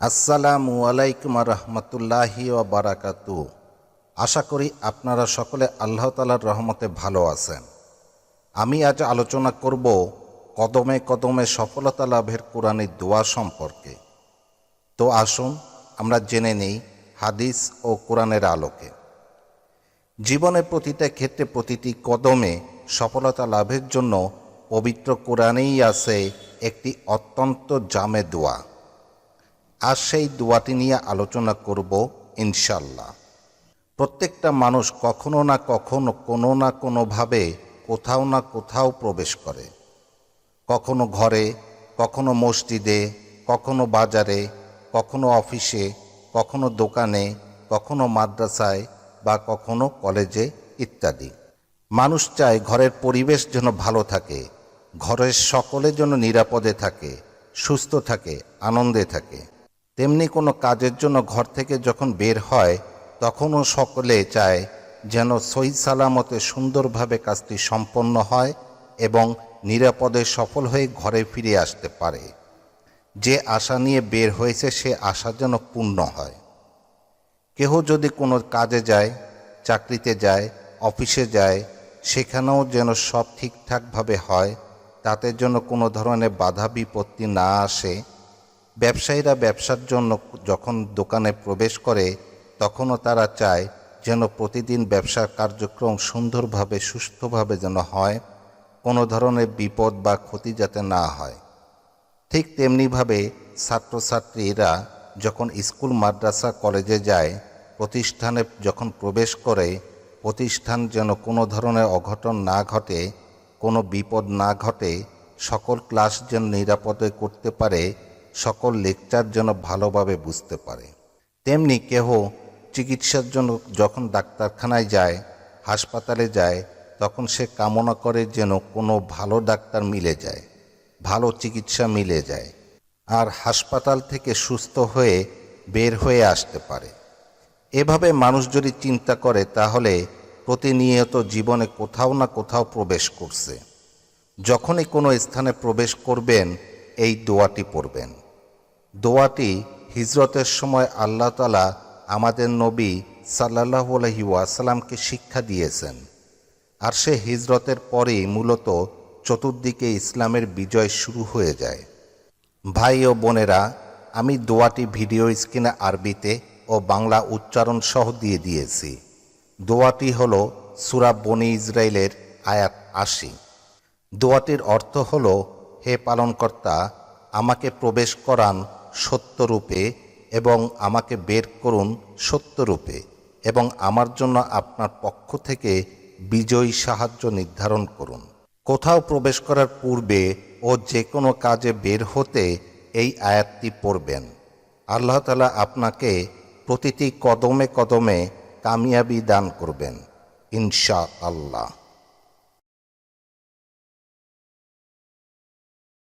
আসসালামু আলাইকুম রহমতুল্লাহি ও বারাকাতু আশা করি আপনারা সকলে আল্লাহ তালার রহমতে ভালো আছেন। আমি আজ আলোচনা করব কদমে কদমে সফলতা লাভের কোরআনের দোয়া সম্পর্কে। তো আসুন, আমরা জেনে নেই হাদিস ও কোরআনের আলোকে। জীবনের প্রতিটা ক্ষেত্রে প্রতিটি কদমে সফলতা লাভের জন্য পবিত্র কোরআনেই আছে একটি অত্যন্ত জামে দোয়া। আজ সেই দোয়াটি নিয়ে আলোচনা করব ইনশাল্লাহ প্রত্যেকটা মানুষ কখনো না কখনো কোনো না কোনোভাবে কোথাও না কোথাও প্রবেশ করে। কখনো ঘরে, কখনো মসজিদে, কখনো বাজারে, কখনো অফিসে, কখনো দোকানে, কখনো মাদ্রাসায় বা কখনো কলেজে ইত্যাদি। মানুষ চায় ঘরের পরিবেশ যেন ভালো থাকে, ঘরের সকলে যেন নিরাপদে থাকে, সুস্থ থাকে, আনন্দে থাকে। তেমনি কোনো কাজের জন্য ঘর থেকে যখন বের হয়, তখনও সকলে চায় যেন সহি সালামতে সুন্দরভাবে কাজটি সম্পন্ন হয় এবং নিরাপদে সফল হয়ে ঘরে ফিরে আসতে পারে। যে আশা নিয়ে বের হয়েছে, সে আশা যেন পূর্ণ হয়। কেহ যদি কোনো কাজে যায়, চাকরিতে যায়, অফিসে যায়, সেখানেও যেন সব ঠিকঠাকভাবে হয়, তাতে যেন কোনো ধরনের বাধা বিপত্তি না আসে ব্যবসায়ীরা ব্যবসার জন্য যখন দোকানে প্রবেশ করে, তখনও তারা চায় যেন প্রতিদিন ব্যবসার কার্যক্রম সুন্দরভাবে, সুস্থভাবে যেন হয়, কোনো ধরনের বিপদ বা ক্ষতি যাতে না হয়। ঠিক তেমনিভাবে ছাত্রছাত্রীরা যখন স্কুল, মাদ্রাসা, কলেজে যায়, প্রতিষ্ঠানে যখন প্রবেশ করে, প্রতিষ্ঠান যেন কোনো ধরনের অঘটন না ঘটে, কোনো বিপদ না ঘটে, সকল ক্লাস যেন নিরাপদে করতে পারে সকল লেকচার যেন ভালোভাবে বুঝতে পারে। তেমনি কেহ চিকিৎসার জন্য যখন ডাক্তারখানায় যায়, হাসপাতালে যায়, তখন সে কামনা করে যেন কোনো ভালো ডাক্তার মিলে যায়, ভালো চিকিৎসা মিলে যায়, আর হাসপাতাল থেকে সুস্থ হয়ে বের হয়ে আসতে পারে। এভাবে মানুষ যদি চিন্তা করে, তাহলে প্রতিনিয়ত জীবনে কোথাও না কোথাও প্রবেশ করছে। যখনই কোনো স্থানে প্রবেশ করবেন, এই দোয়াটি পড়বেন। দোয়াটি হিজরতের সময় আল্লাহ তালা আমাদের নবী সাল্লাহ আলহি ওয়াসালামকে শিক্ষা দিয়েছেন। আর সে হিজরতের পরেই মূলত চতুর্দিকে ইসলামের বিজয় শুরু হয়ে যায়। ভাই ও বোনেরা, আমি দোয়াটি ভিডিও স্ক্রিনে আরবিতে ও বাংলা উচ্চারণ সহ দিয়ে দিয়েছি। দোয়াটি হল সুরা বনি ইসরায়েলের আয়াত আশি। দোয়াটির অর্থ হল, হে পালনকর্তা, আমাকে প্রবেশ করান সত্যরূপে এবং আমাকে বের করুন সত্যরূপে এবং আমার জন্য আপনার পক্ষ থেকে বিজয়ী সাহায্য নির্ধারণ করুন। কোথাও প্রবেশ করার পূর্বে ও যে কোনো কাজে বের হতে এই আয়াতটি পড়বেন। আল্লাহ তালা আপনাকে প্রতিটি কদমে কদমে কামিয়াবি দান করবেন। ইনশা আল্লাহ